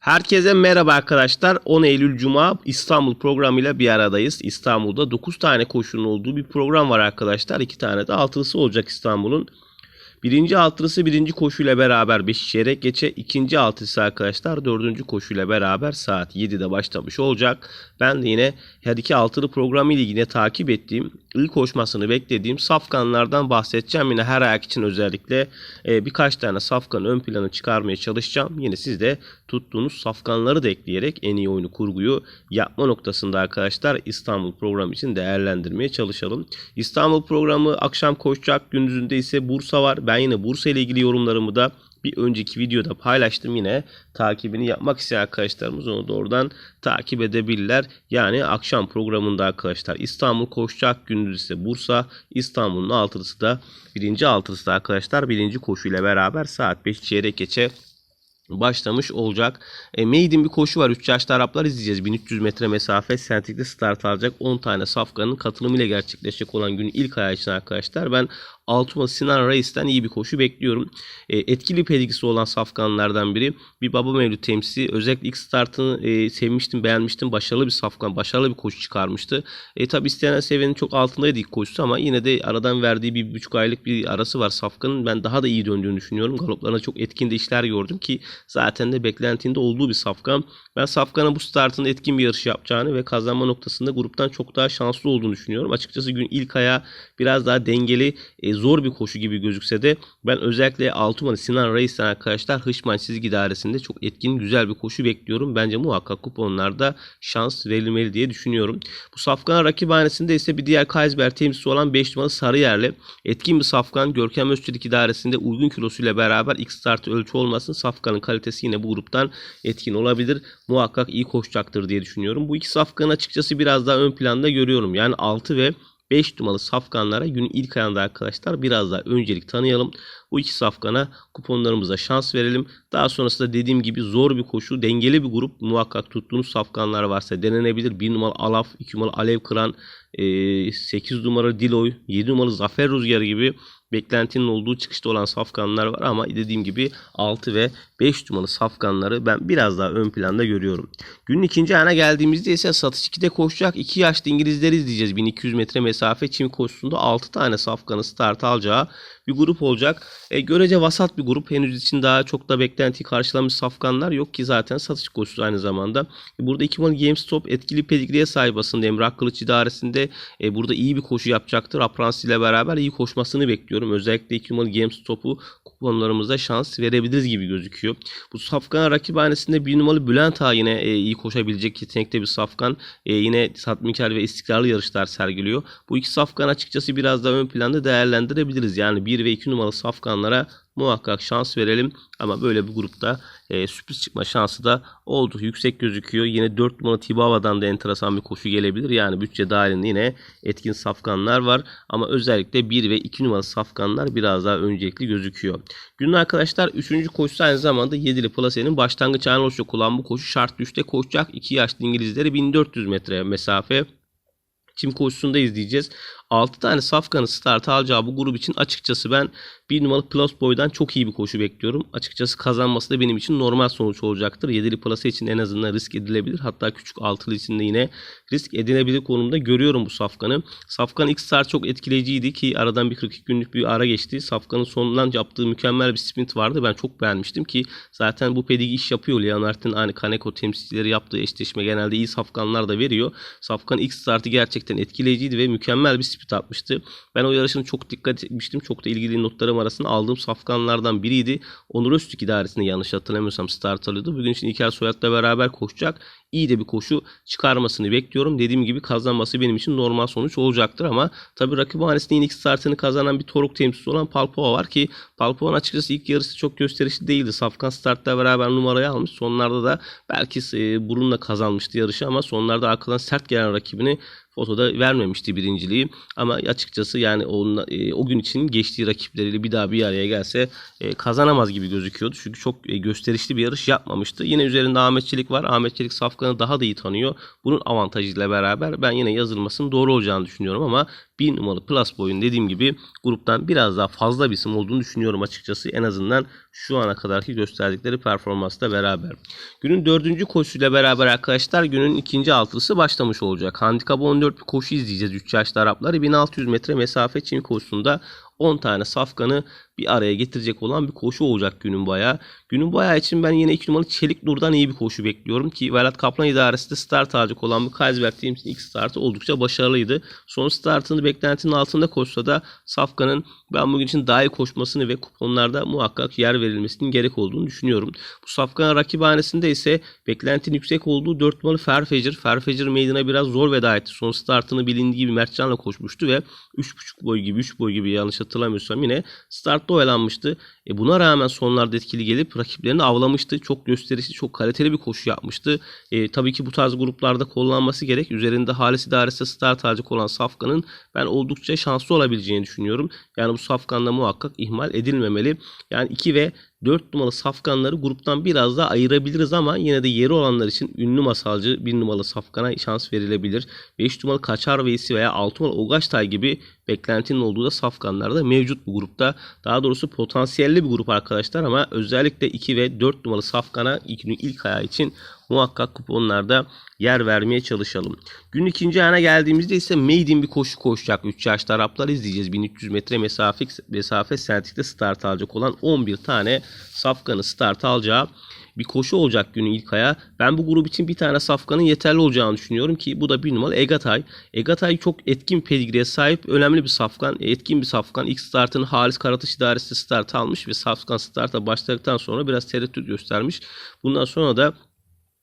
Herkese merhaba arkadaşlar. 10 Eylül Cuma İstanbul programıyla bir aradayız. İstanbul'da 9 tane koşunun olduğu bir program var arkadaşlar. 2 tane de altılısı olacak İstanbul'un. Birinci altılısı birinci koşuyla beraber 5 çeyrek geçe. ikinci altılısı arkadaşlar dördüncü koşuyla beraber saat 7'de başlamış olacak. Ben de yine her iki altılı programı ile yine takip ettiğim, ilk koşmasını beklediğim safkanlardan bahsedeceğim. Yine her ayak için özellikle e, birkaç tane safkan ön plana çıkarmaya çalışacağım. Yine siz de tuttuğunuz safkanları da ekleyerek en iyi oyunu kurguyu yapma noktasında arkadaşlar İstanbul programı için değerlendirmeye çalışalım. İstanbul programı akşam koşacak, gündüzünde ise Bursa var. Ben yine Bursa ile ilgili yorumlarımı da bir önceki videoda paylaştım yine takibini yapmak isteyen arkadaşlarımız onu doğrudan takip edebilirler. Yani akşam programında arkadaşlar İstanbul koşacak gündüz ise Bursa İstanbul'un altılısı da birinci altılısı da arkadaşlar birinci koşuyla beraber saat 5 çeyrek geçe başlamış olacak. E, Maiden bir koşu var. 3 yaşlı Araplar izleyeceğiz. 1300 metre mesafe sentikte start alacak. 10 tane safkanın katılımıyla gerçekleşecek olan günün ilk ayağı için arkadaşlar. Ben Altuma Sinan Reis'ten iyi bir koşu bekliyorum. E, etkili pedigisi olan safkanlardan biri. Bir baba mevlüt temsili. Özellikle ilk startını e, sevmiştim, beğenmiştim. Başarılı bir safkan, başarılı bir koşu çıkarmıştı. E, tabi istenen seviyenin çok altındaydı ilk koşusu ama yine de aradan verdiği bir buçuk aylık bir arası var safkanın. Ben daha da iyi döndüğünü düşünüyorum. Galoplarına çok etkin de işler gördüm ki zaten de beklentinde olduğu bir safkan. Ben Safkan'ın bu startında etkin bir yarış yapacağını ve kazanma noktasında gruptan çok daha şanslı olduğunu düşünüyorum. Açıkçası gün ilk aya biraz daha dengeli, e, zor bir koşu gibi gözükse de ben özellikle Altuman'ı Sinan Reis'ten arkadaşlar Hışman çizgi dairesinde çok etkin, güzel bir koşu bekliyorum. Bence muhakkak kuponlarda şans verilmeli diye düşünüyorum. Bu Safkan'a rakibhanesinde ise bir diğer Kaysber temsilcisi olan 5 numaralı Sarıyer'le etkin bir Safkan Görkem Özçelik idaresinde uygun kilosuyla beraber ilk startı ölçü olmasın. Safkan'ın kalitesi yine bu gruptan etkin olabilir muhakkak iyi koşacaktır diye düşünüyorum. Bu iki safkanı açıkçası biraz daha ön planda görüyorum. Yani 6 ve 5 numaralı safkanlara günün ilk ayında arkadaşlar biraz daha öncelik tanıyalım. Bu iki safkana kuponlarımıza şans verelim. Daha sonrasında dediğim gibi zor bir koşu, dengeli bir grup muhakkak tuttuğunuz safkanlar varsa denenebilir. 1 numaralı Alaf, 2 numaralı Alev Kıran, 8 numaralı Diloy, 7 numaralı Zafer Rüzgarı gibi beklentinin olduğu çıkışta olan safkanlar var ama dediğim gibi 6 ve 5 numaralı safkanları ben biraz daha ön planda görüyorum. Günün ikinci ayına geldiğimizde ise satış 2'de koşacak 2 yaşlı İngilizleri izleyeceğiz. 1200 metre mesafe çim koşusunda 6 tane safkanı start alacağı bir grup olacak. E, görece vasat bir grup. Henüz için daha çok da beklentiyi karşılamış safkanlar yok ki zaten satış koşusu aynı zamanda. E, burada 2 numaralı GameStop etkili pedigriye sahip aslında Emrah Kılıç idaresinde e, burada iyi bir koşu yapacaktır. Apransi ile beraber iyi koşmasını bekliyorum. Özellikle 2 numaralı GameStop'u kuponlarımızda şans verebiliriz gibi gözüküyor. Bu Safkan rakibhanesinde bir numaralı Bülent Ağa yine e, iyi koşabilecek yetenekte bir Safkan. E, yine tatminkar ve istikrarlı yarışlar sergiliyor. Bu iki Safkan açıkçası biraz daha ön planda değerlendirebiliriz. Yani 1 ve 2 numaralı Safkanlara muhakkak şans verelim. Ama böyle bir grupta e, sürpriz çıkma şansı da oldu. Yüksek gözüküyor. Yine 4 numaralı Tibava'dan da enteresan bir koşu gelebilir. Yani bütçe dahilinde yine etkin safkanlar var. Ama özellikle 1 ve 2 numaralı safkanlar biraz daha öncelikli gözüküyor. Günün arkadaşlar 3. koşusu aynı zamanda 7'li Plase'nin başlangıç anı oluşacak olan bu koşu şart düşte koşacak. 2 yaşlı İngilizleri 1400 metre mesafe Çim koşusunda izleyeceğiz. 6 tane safkanı start alacağı bu grup için açıkçası ben bir numaralı Plus Boy'dan çok iyi bir koşu bekliyorum. Açıkçası kazanması da benim için normal sonuç olacaktır. 7'li Plus'ı için en azından risk edilebilir. Hatta küçük 6'lı için de yine risk edilebilir konumda görüyorum bu Safkan'ı. Safkan ilk start çok etkileyiciydi ki aradan bir 42 günlük bir ara geçti. Safkan'ın sonundan yaptığı mükemmel bir sprint vardı. Ben çok beğenmiştim ki zaten bu pedigi iş yapıyor. Leonard'ın hani Kaneko temsilcileri yaptığı eşleşme genelde iyi Safkanlar da veriyor. Safkan ilk startı gerçekten etkileyiciydi ve mükemmel bir sprint atmıştı. Ben o yarışını çok dikkat etmiştim. Çok da ilgili notlarım arasında aldığım safkanlardan biriydi. Onur Öztürk idaresinde yanlış hatırlamıyorsam start alıyordu. Bugün için İlker Soyat'la beraber koşacak. İyi de bir koşu çıkarmasını bekliyorum. Dediğim gibi kazanması benim için normal sonuç olacaktır ama tabii rakip hanesinde ilk startını kazanan bir Toruk temsilcisi olan Palpova var ki Palpova'nın açıkçası ilk yarısı çok gösterişli değildi. Safkan startta beraber numarayı almış. Sonlarda da belki e, burunla kazanmıştı yarışı ama sonlarda arkadan sert gelen rakibini fotoda vermemişti birinciliği. Ama açıkçası yani onun, e, o gün için geçtiği rakipleriyle bir daha bir araya gelse e, kazanamaz gibi gözüküyordu. Çünkü çok e, gösterişli bir yarış yapmamıştı. Yine üzerinde Ahmet Çelik var. Ahmet Çelik Safkan'ı daha da iyi tanıyor. Bunun avantajıyla beraber ben yine yazılmasının doğru olacağını düşünüyorum ama bir numaralı Plus boyun dediğim gibi gruptan biraz daha fazla bir isim olduğunu düşünüyorum açıkçası. En azından Şu ana kadarki gösterdikleri performansla beraber. Günün dördüncü koşuyla beraber arkadaşlar günün ikinci altılısı başlamış olacak. Handikap 14 bir koşu izleyeceğiz 3 yaşlı Arapları. 1600 metre mesafe çim koşusunda 10 tane safkanı bir araya getirecek olan bir koşu olacak günün bayağı. Günün bayağı için ben yine 2 numaralı Çelik Nur'dan iyi bir koşu bekliyorum ki Velat Kaplan idaresinde start alacak olan bu Kaysberg Teams'in ilk startı oldukça başarılıydı. Son startını beklentinin altında koşsa da Safkan'ın ben bugün için daha iyi koşmasını ve kuponlarda muhakkak yer verilmesinin gerek olduğunu düşünüyorum. Bu Safkan rakibhanesinde ise beklentinin yüksek olduğu 4 numaralı Ferfecir. Ferfecir meydana biraz zor veda etti. Son startını bilindiği gibi Mertcan'la koşmuştu ve 3.5 boy gibi 3 boy gibi yanlış hatırlamıyorsam yine startta oyalanmıştı. E buna rağmen sonlarda etkili gelip rakiplerini avlamıştı. Çok gösterişli, çok kaliteli bir koşu yapmıştı. E, tabii ki bu tarz gruplarda kullanması gerek. Üzerinde Halis idaresi start alacak olan Safkan'ın ben oldukça şanslı olabileceğini düşünüyorum. Yani bu Safkan'da muhakkak ihmal edilmemeli. Yani 2 ve 4 numaralı safkanları gruptan biraz daha ayırabiliriz ama yine de yeri olanlar için ünlü masalcı 1 numaralı safkana şans verilebilir. 5 numaralı Kaçar Veysi veya 6 numaralı Ogaçtay gibi beklentinin olduğu da safkanlar da mevcut bu grupta. Daha doğrusu potansiyelli bir grup arkadaşlar ama özellikle 2 ve 4 numaralı safkana ilk, ilk ayağı için muhakkak kuponlarda yer vermeye çalışalım. Gün ikinci ayına geldiğimizde ise maiden bir koşu koşacak. 3 yaşlı Araplar izleyeceğiz. 1300 metre mesafe, mesafe Celtic'te start alacak olan 11 tane safkanı start alacağı bir koşu olacak günün ilk aya. Ben bu grup için bir tane safkanın yeterli olacağını düşünüyorum ki bu da bir numaralı Egatay. Egatay çok etkin pedigriye sahip önemli bir safkan. Etkin bir safkan. İlk startını Halis Karatış İdaresi start almış ve safkan starta başladıktan sonra biraz tereddüt göstermiş. Bundan sonra da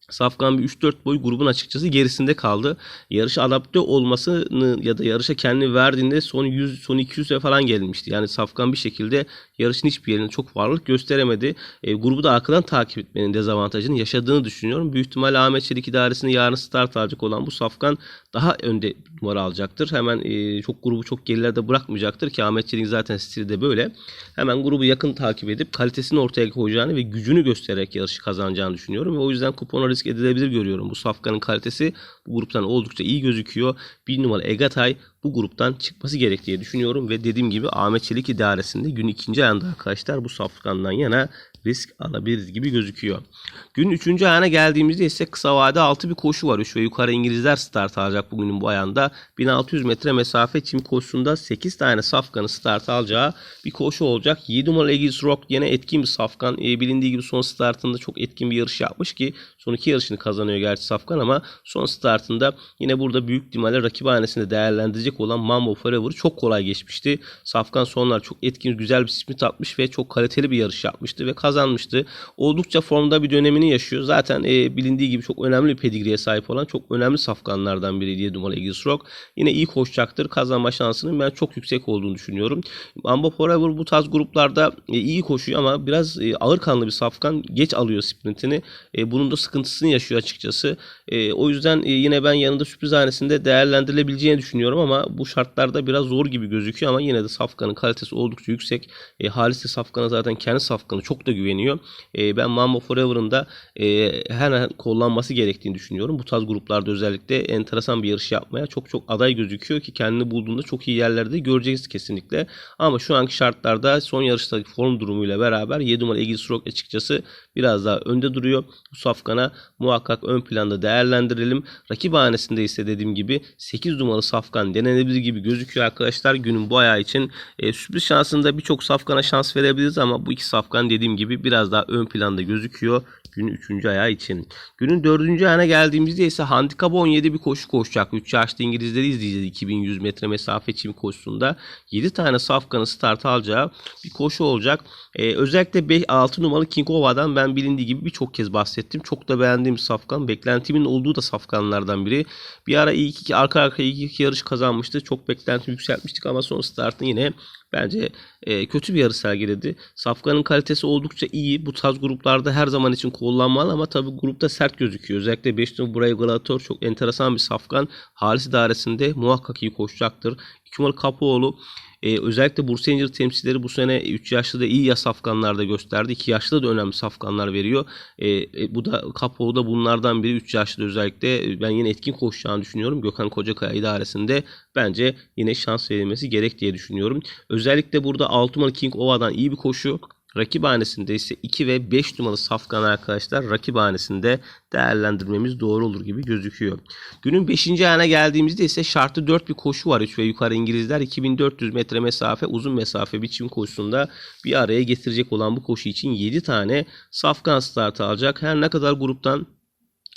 Safkan bir 3-4 boy grubun açıkçası gerisinde kaldı. Yarışa adapte olmasını ya da yarışa kendini verdiğinde son 100 son 200'e falan gelmişti. Yani Safkan bir şekilde yarışın hiçbir yerinde çok varlık gösteremedi. E, grubu da arkadan takip etmenin dezavantajını yaşadığını düşünüyorum. Büyük ihtimalle Ahmet Çelik idaresinde yarın start alacak olan bu Safkan daha önde numara alacaktır. Hemen e, çok grubu çok gerilerde bırakmayacaktır ki Ahmet Çelik zaten stili de böyle. Hemen grubu yakın takip edip kalitesini ortaya koyacağını ve gücünü göstererek yarışı kazanacağını düşünüyorum. Ve o yüzden kupona risk edilebilir görüyorum. Bu Safkan'ın kalitesi bu gruptan oldukça iyi gözüküyor. Bir numara Egatay bu gruptan çıkması gerek diye düşünüyorum ve dediğim gibi Ahmet Çelik idaresinde gün ikinci ayında arkadaşlar bu Safkan'dan yana risk alabiliriz gibi gözüküyor. Gün 3. ayağına geldiğimizde ise kısa vade altı bir koşu var. 3 ve yukarı İngilizler start alacak bugünün bu ayağında. 1600 metre mesafe çim koşusunda 8 tane safkanı start alacağı bir koşu olacak. 7 numaralı Egis Rock yine etkin bir safkan. E, bilindiği gibi son startında çok etkin bir yarış yapmış ki son iki yarışını kazanıyor gerçi safkan ama son startında yine burada büyük ihtimalle rakibhanesinde değerlendirecek olan Mambo Forever çok kolay geçmişti. Safkan sonlar çok etkin güzel bir sprint atmış ve çok kaliteli bir yarış yapmıştı ve kazanmıştı. Oldukça formda bir dönemini yaşıyor. Zaten e, bilindiği gibi çok önemli bir pedigriye sahip olan çok önemli safkanlardan biri diye numaralı Eagles Rock. Yine iyi koşacaktır. Kazanma şansının ben çok yüksek olduğunu düşünüyorum. Mambo Forever bu tarz gruplarda e, iyi koşuyor ama biraz e, ağır kanlı bir safkan. Geç alıyor sprintini. E, bunun da sıkıntısını yaşıyor açıkçası. E, o yüzden e, yine ben yanında sürpriz hanesinde değerlendirilebileceğini düşünüyorum ama bu şartlarda biraz zor gibi gözüküyor ama yine de safkanın kalitesi oldukça yüksek. E, Halis de safkana zaten kendi safkanı çok da güveniyor. E, ben Mambo Forever'ın da e, her kullanması gerektiğini düşünüyorum. Bu tarz gruplarda özellikle enteresan bir yarış yapmaya çok çok aday gözüküyor ki kendini bulduğunda çok iyi yerlerde göreceğiz kesinlikle. Ama şu anki şartlarda son yarıştaki form durumuyla beraber 7 numara Egil Rock açıkçası biraz daha önde duruyor. Bu safkana muhakkak ön planda değerlendirelim. Rakip hanesinde ise dediğim gibi 8 numaralı safkan denenebilir gibi gözüküyor arkadaşlar. Günün bu ayağı için e, sürpriz şansında birçok safkana şans verebiliriz ama bu iki safkan dediğim gibi biraz daha ön planda gözüküyor günün 3. ayağı için. Günün 4. ayağına geldiğimizde ise handikap 17 bir koşu koşacak. 3 yaşlı İngilizleri izleyeceğiz 2100 metre mesafe çim koşusunda. 7 tane safkanı start alacağı bir koşu olacak. Ee, özellikle 5, 6 numaralı King Ova'dan ben bilindiği gibi birçok kez bahsettim. Çok da beğendiğim safkan. Beklentimin olduğu da safkanlardan biri. Bir ara ilk iki, arka arkaya ilk iki yarış kazanmıştı. Çok beklenti yükseltmiştik ama son startını yine bence e, kötü bir yarış sergiledi. Safkan'ın kalitesi oldukça iyi. Bu tarz gruplarda her zaman için kullanmalı ama tabi grupta sert gözüküyor. Özellikle 5 numaralı Brave Gladiator çok enteresan bir Safkan. Halis idaresinde muhakkak iyi koşacaktır. 2 numaralı Kapoğlu ee, özellikle Bursa Ranger temsilcileri bu sene 3 yaşlı da iyi ya safkanlarda gösterdi. 2 yaşlı da önemli safkanlar veriyor. Ee, e, bu da Kapoğlu da bunlardan biri 3 yaşlı özellikle. Ben yine etkin koşacağını düşünüyorum. Gökhan Kocakaya idaresinde bence yine şans verilmesi gerek diye düşünüyorum. Özellikle burada 6 numaralı King Ova'dan iyi bir koşu. Rakiphanesinde ise 2 ve 5 numaralı safkan arkadaşlar rakiphanesinde değerlendirmemiz doğru olur gibi gözüküyor. Günün 5. ayağına geldiğimizde ise şartlı 4 bir koşu var. 3 ve yukarı İngilizler 2400 metre mesafe uzun mesafe biçim koşusunda bir araya getirecek olan bu koşu için 7 tane safkan start alacak. Her ne kadar gruptan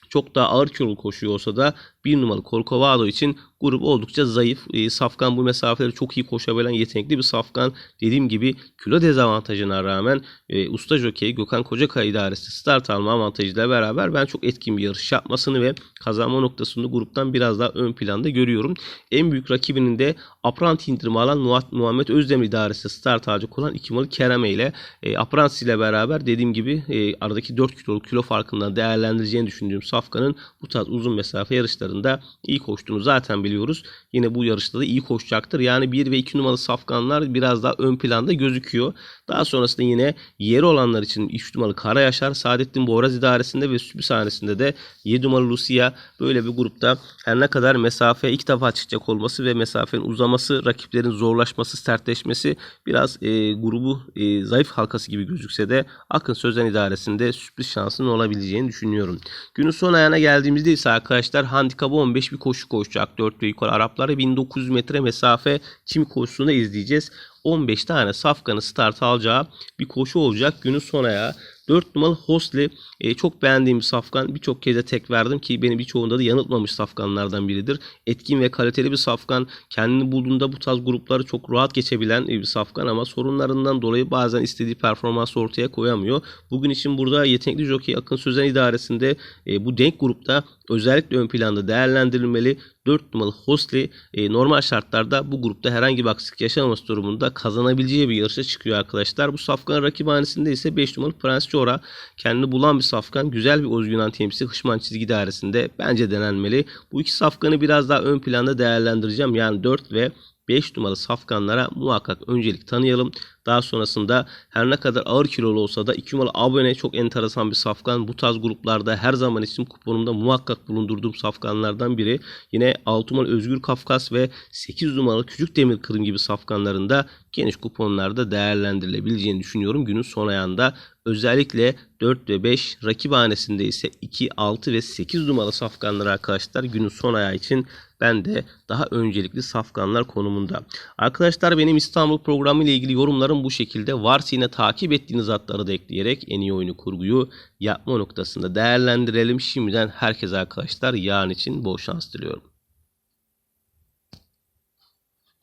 çok daha ağır kilolu koşuyor olsa da bir numaralı Corcovado için grup oldukça zayıf. E, Safkan bu mesafeleri çok iyi koşabilen yetenekli bir Safkan. Dediğim gibi kilo dezavantajına rağmen e, usta jokey Gökhan Kocakaya idaresi start alma avantajıyla beraber ben çok etkin bir yarış yapmasını ve kazanma noktasını gruptan biraz daha ön planda görüyorum. En büyük rakibinin de Apranti indirimi alan Muhammed Özdemir idaresi start alacak olan 2 numaralı Kereme ile e, Apranti ile beraber dediğim gibi e, aradaki 4 kiloluk kilo farkından değerlendireceğini düşündüğüm Safkan'ın bu tarz uzun mesafe yarışlarında iyi koştuğunu zaten biliyoruz. Yine bu yarışta da iyi koşacaktır. Yani 1 ve 2 numaralı safkanlar biraz daha ön planda gözüküyor. Daha sonrasında yine yeri olanlar için 3 numaralı Kara Yaşar, Saadettin Boğraz idaresinde ve sürpriz sahnesinde de 7 numaralı Lucia böyle bir grupta her ne kadar mesafe ilk defa çıkacak olması ve mesafenin uzaması, rakiplerin zorlaşması, sertleşmesi biraz e, grubu e, zayıf halkası gibi gözükse de Akın Sözen idaresinde sürpriz şansının olabileceğini düşünüyorum. Günün son ayağına geldiğimizde ise arkadaşlar handikapı 15 bir koşu koşacak. 4 ve yukarı Araplara 1900 metre mesafe çim koşusunu izleyeceğiz. 15 tane safkanı start alacağı bir koşu olacak günün son ayağı. 4 numaralı Hosli e, çok beğendiğim bir safkan. Birçok kez de tek verdim ki beni birçoğunda da yanıltmamış safkanlardan biridir. Etkin ve kaliteli bir safkan. Kendini bulduğunda bu tarz grupları çok rahat geçebilen bir safkan ama sorunlarından dolayı bazen istediği performansı ortaya koyamıyor. Bugün için burada yetenekli jockey Akın Sözen idaresinde e, bu denk grupta özellikle ön planda değerlendirilmeli. 4 numaralı Hosli e, normal şartlarda bu grupta herhangi bir aksilik yaşanması durumunda kazanabileceği bir yarışa çıkıyor arkadaşlar. Bu safkan rakibhanesinde ise 5 numaralı Prens Jora kendini bulan bir safkan. Güzel bir Özgün temsilcisi Hışman çizgi dairesinde bence denenmeli. Bu iki safkanı biraz daha ön planda değerlendireceğim. Yani 4 ve 5 numaralı safkanlara muhakkak öncelik tanıyalım. Daha sonrasında her ne kadar ağır kilolu olsa da 2 numaralı abone çok enteresan bir safkan. Bu tarz gruplarda her zaman isim kuponumda muhakkak bulundurduğum safkanlardan biri. Yine 6 numaralı Özgür Kafkas ve 8 numaralı Küçük Demir Kırım gibi safkanlarında geniş kuponlarda değerlendirilebileceğini düşünüyorum. Günün son ayağında özellikle 4 ve 5 rakibhanesinde ise 2, 6 ve 8 numaralı safkanlar arkadaşlar günün son ayağı için ben de daha öncelikli safkanlar konumunda. Arkadaşlar benim İstanbul programı ile ilgili yorumlarım bu şekilde. Varsa yine takip ettiğiniz atları da ekleyerek en iyi oyunu kurguyu yapma noktasında değerlendirelim. Şimdiden herkese arkadaşlar yarın için bol şans diliyorum.